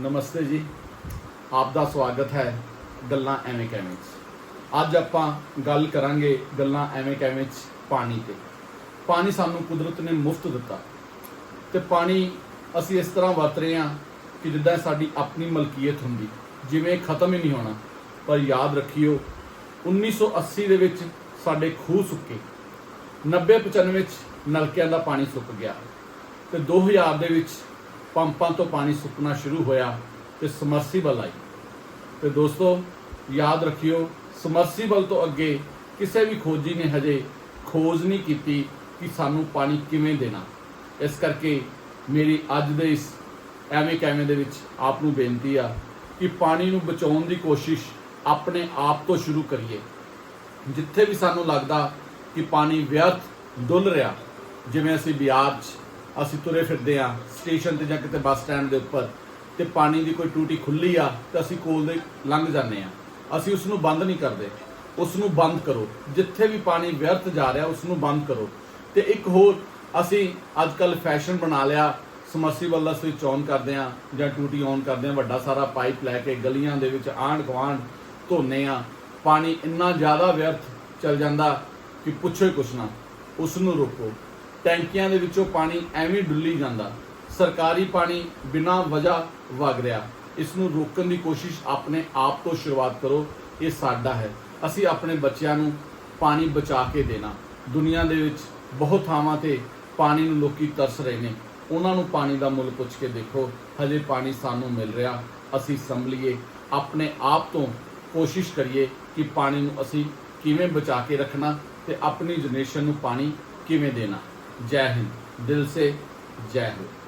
ਨਮਸਤੇ ਜੀ। ਆਪ ਦਾ ਸਵਾਗਤ ਹੈ ਗੱਲਾਂ ਐਵੇਂ ਕਿਵੇਂ 'ਚ। ਅੱਜ ਆਪਾਂ ਗੱਲ ਕਰਾਂਗੇ ਗੱਲਾਂ ਐਵੇਂ ਕਿਵੇਂ 'ਚ ਪਾਣੀ ਤੇ। ਪਾਣੀ ਸਾਨੂੰ ਕੁਦਰਤ ਨੇ ਮੁਫਤ ਦਿੱਤਾ। ਤੇ ਪਾਣੀ ਅਸੀਂ ਇਸ ਤਰ੍ਹਾਂ ਵਰਤ ਰਹੇ ਹਾਂ ਕਿ ਜਿੱਦਾਂ ਸਾਡੀ ਆਪਣੀ ਮਲਕੀਅਤ ਹੁੰਦੀ। ਜਿਵੇਂ ਖਤਮ ਹੀ ਨਹੀਂ ਹੋਣਾ। ਪਰ ਯਾਦ ਰੱਖਿਓ 1980 ਦੇ ਵਿੱਚ ਸਾਡੇ ਖੂਹ ਸੁੱਕੇ। 90 95 ਵਿੱਚ ਨਲਕਿਆਂ ਦਾ ਪਾਣੀ ਸੁੱਕ ਗਿਆ। ਤੇ 2000 ਦੇ ਵਿੱਚ ਪੰਪਾਂ ਤੋਂ ਪਾਣੀ ਸੁੱਕਣਾ ਸ਼ੁਰੂ ਹੋਇਆ ਤੇ ਸਮਰਸੀਬਲ ਆਈ। ਤੇ ਦੋਸਤੋ, ਯਾਦ ਰੱਖਿਓ, ਸਮਰਸੀਬਲ ਤੋਂ ਅੱਗੇ ਕਿਸੇ ਵੀ ਖੋਜੀ ਨੇ ਹਜੇ ਖੋਜ ਨਹੀਂ ਕੀਤੀ ਕਿ ਸਾਨੂੰ ਪਾਣੀ ਕਿਵੇਂ ਦੇਣਾ। ਇਸ ਕਰਕੇ ਮੇਰੀ ਅੱਜ ਦੇ ਇਸ ਐਵੇਂ ਕੈਵੇਂ ਦੇ ਵਿੱਚ ਆਪ ਨੂੰ ਬੇਨਤੀ ਆ ਕਿ ਪਾਣੀ ਨੂੰ ਬਚਾਉਣ ਦੀ ਕੋਸ਼ਿਸ਼ ਆਪਣੇ ਆਪ ਤੋਂ ਸ਼ੁਰੂ ਕਰੀਏ। ਜਿੱਥੇ ਵੀ ਸਾਨੂੰ ਲੱਗਦਾ ਕਿ ਪਾਣੀ ਵਿਅਰਥ ਡੁੱਲ ਰਿਹਾ, ਜਿਵੇਂ ਅਸੀਂ ਬਿਆਰ 'ਚ ਅਸੀਂ ਤੁਰੇ ਫਿਰਦੇ ਆ ਸਟੇਸ਼ਨ ਤੇ ਜਾਂ ਕਿਤੇ ਬੱਸ ਸਟੈਂਡ ਦੇ ਉੱਪਰ, ਤੇ ਪਾਣੀ ਦੀ ਕੋਈ ਟੂਟੀ ਖੁੱਲੀ ਆ, ਤਾਂ ਅਸੀਂ ਕੋਲ ਦੇ ਲੰਘ ਜਾਂਦੇ ਆ। ਅਸੀਂ ਉਸ ਨੂੰ ਬੰਦ ਨਹੀਂ ਕਰਦੇ। ਉਸ ਨੂੰ ਬੰਦ ਕਰੋ। ਜਿੱਥੇ ਵੀ ਪਾਣੀ ਵਿਅਰਥ ਜਾ ਰਿਹਾ ਉਸ ਨੂੰ ਬੰਦ ਕਰੋ। ਤੇ ਇੱਕ ਹੋਰ, ਅਸੀਂ ਅੱਜ ਕੱਲ ਫੈਸ਼ਨ ਬਣਾ ਲਿਆ। ਸਮਰਸੀਬਲ ਦਾ ਸਵਿਚ ਔਨ ਕਰਦੇ ਆ, ਜਾਂ ਟੂਟੀ ਔਨ ਕਰਦੇ ਆ, ਵੱਡਾ ਸਾਰਾ ਪਾਈਪ ਲੈ ਕੇ ਗਲੀਆਂ ਦੇ ਵਿੱਚ ਆਂਢ ਗੁਆਂਢ ਧੋਨੇ ਆ। ਪਾਣੀ ਇੰਨਾ ਜ਼ਿਆਦਾ ਵਿਅਰਥ ਚਲ ਜਾਂਦਾ ਕਿ ਪੁੱਛੋ ਹੀ ਕੁਛ ਨਾ। ਉਸ ਨੂੰ ਰੋਕੋ। ਟੈਂਕੀਆਂ ਦੇ ਵਿੱਚੋਂ ਪਾਣੀ ਐਵੇਂ ਡੁੱਲੀ ਜਾਂਦਾ। ਸਰਕਾਰੀ ਪਾਣੀ ਬਿਨਾਂ ਵਜ੍ਹਾ ਵਗ ਰਿਹਾ। ਇਸ ਨੂੰ ਰੋਕਣ ਦੀ ਕੋਸ਼ਿਸ਼ ਆਪਣੇ ਆਪ ਤੋਂ ਸ਼ੁਰੂਆਤ ਕਰੋ। ਇਹ ਸਾਡਾ ਹੈ। ਅਸੀਂ ਆਪਣੇ ਬੱਚਿਆਂ ਨੂੰ ਪਾਣੀ ਬਚਾ ਕੇ ਦੇਣਾ। ਦੁਨੀਆ ਦੇ ਵਿੱਚ ਬਹੁਤ ਥਾਵਾਂ ਤੇ ਪਾਣੀ ਨੂੰ ਲੋਕੀ ਤਰਸ ਰਹੇ ਨੇ। ਉਹਨਾਂ ਨੂੰ ਪਾਣੀ ਦਾ ਮੁੱਲ ਪੁੱਛ ਕੇ ਦੇਖੋ। ਹਜੇ ਪਾਣੀ ਸਾਨੂੰ ਮਿਲ ਰਿਹਾ। ਅਸੀਂ ਸੰਭਲੀਏ। ਆਪਣੇ ਆਪ ਤੋਂ ਕੋਸ਼ਿਸ਼ ਕਰੀਏ ਕਿ ਪਾਣੀ ਨੂੰ ਅਸੀਂ ਕਿਵੇਂ ਬਚਾ ਕੇ ਰੱਖਣਾ ਤੇ ਆਪਣੀ ਜਨਰੇਸ਼ਨ ਨੂੰ ਪਾਣੀ ਕਿਵੇਂ ਦੇਣਾ। ਜੈ ਹਿੰਦ। ਦਿਲ ਸੇ ਜੈ ਹਿੰਦ